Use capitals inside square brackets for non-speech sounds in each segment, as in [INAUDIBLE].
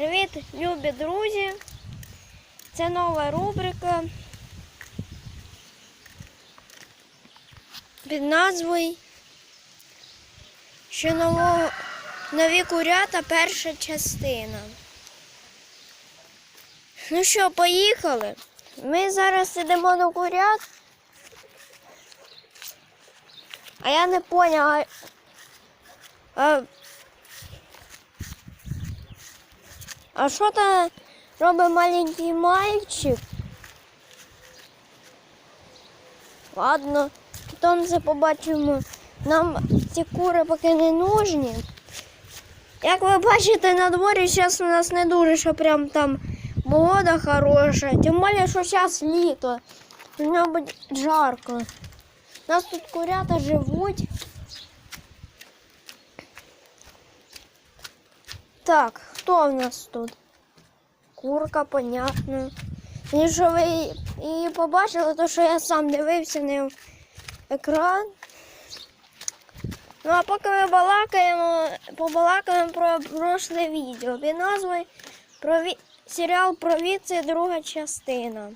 Привіт, любі друзі! Це нова рубрика під назвою Що нового нові курята перша частина. Ну що, поїхали? Ми зараз сидимо на курят. А я не поняла. А, що там робить маленький мальчик? Ладно, потім це побачимо. Нам ці кури поки не нужні. Як ви бачите, на дворі зараз у нас не дуже, що прям там погода хороша. Тим більше, що зараз літо. Должно бути жарко. У нас тут курята живуть. Так, хто в нас тут? Курка, понятно. Якщо ви її побачили, то що я сам дивився в екран. Ну а поки ми балакаємо, побалакаємо про прошле відео. Під назвою про ві... серіал про віце друга частина.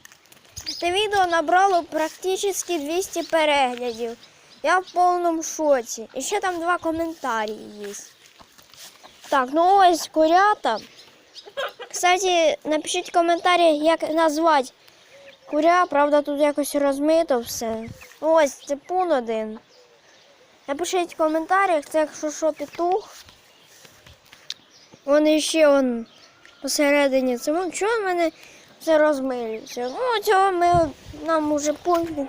Це відео набрало практично 200 переглядів. Я в повному шоці. І ще там два коментарі є. Так, ну ось курята. Кстати, напишіть в коментарі, як назвати куря. Правда, тут якось розмито все. Ну, Ось це пун один. Напишіть в коментарях, це якщо що петух. Вон ще он посередині. Це вон чого в мене все розмилюється. Ну, цього ми нам уже пофіг.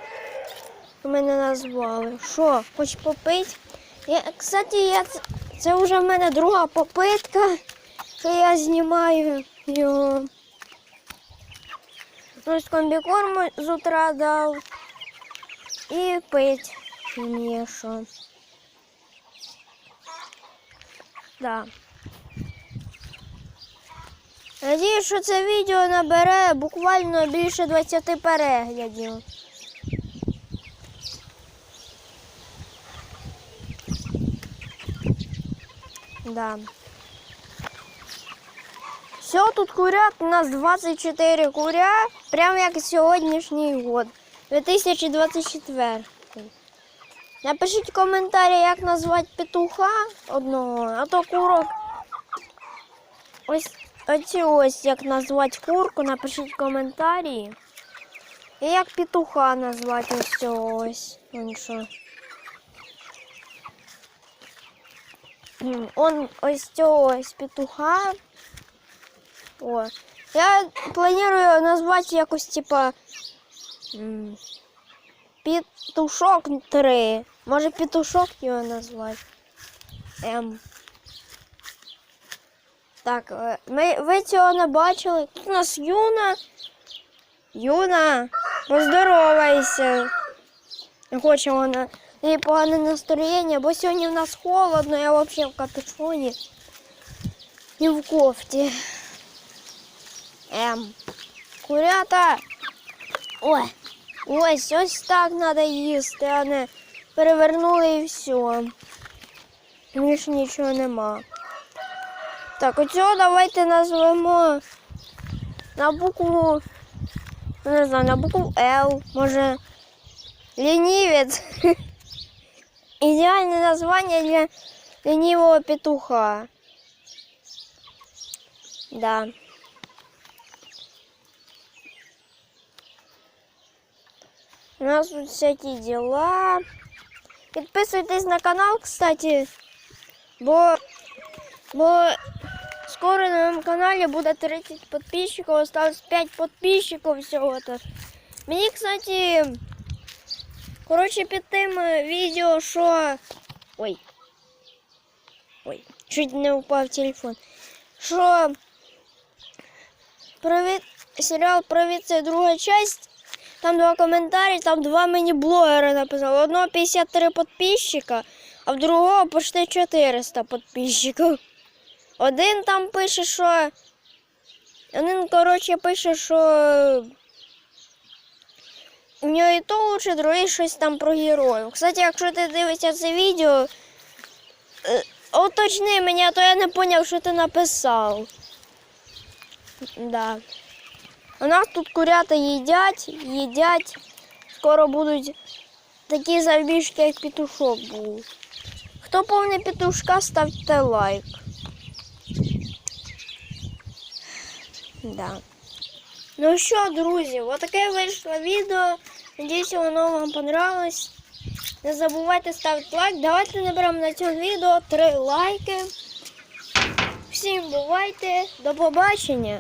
Мене назвали. Що, хоч попить? Я, кстати, я, це- вже в мене друга попитка, що я знімаю його. Ось комбікорму з утра дав і пить мені що. Да. Надіюсь, що це відео набере буквально більше 20 переглядів. Да. Все, тут курят, у нас 24 куря, прям як сьогоднішній год, 2024. Напишіть коментарі, як назвати петуха одного, а то курок. Ось оці ось як назвати курку, напишіть в коментарі. І як петуха назвати ось цього ось. Що. Он ось цього ось петуха. О. Я планую назвати якось типа Петушок 3. Може петушок його назвати. Ем. Так, е, ми, ви цього не бачили. Тут у нас Юна. Юна, поздоровайся. Не хоче вона. Їй погане настроєння, бо сьогодні в нас холодно, я взагалі в капюшоні і в кофті. Ем. Курята. Ой. Ось ось так треба їсти, а не перевернули і все. Більше нічого нема. Так, оцього давайте назвемо на букву, не знаю, на букву Л, може лінівець. [LAUGHS] Ідеальне названня для лінівого петуха. Да. У нас тут всякие дела. Підписуйтесь на канал, кстати, бо, бо скоро на моєму каналі буде 30 підписчиків, осталось 5 підписчиків всього-то. Мені, кстати, коротше, під тим е, відео, що... Ой. Ой, чуть не упав телефон. Що Привіт, серіал Привіт, це друга часть. Там два коментарі, там два мені блогери написали. Одного 53 підписчика, а в другого почти 400 підписчиків. Один там пише, що. Один, коротше, пише, що. У нього і то лучше, другий щось там про героїв. Кстати, якщо ти дивишся це відео, е, уточни мені, а то я не зрозумів, що ти написав. Да. У нас тут курята їдять, їдять. Скоро будуть такі завбіжки, як петушок був. Хто повний петушка, ставте лайк. Да. Ну що, друзі, отаке вийшло відео. Надіюсь, воно вам понравилось. Не забувайте ставити лайк. Давайте наберемо на цьому відео 3 лайки. Всім бувайте, до побачення!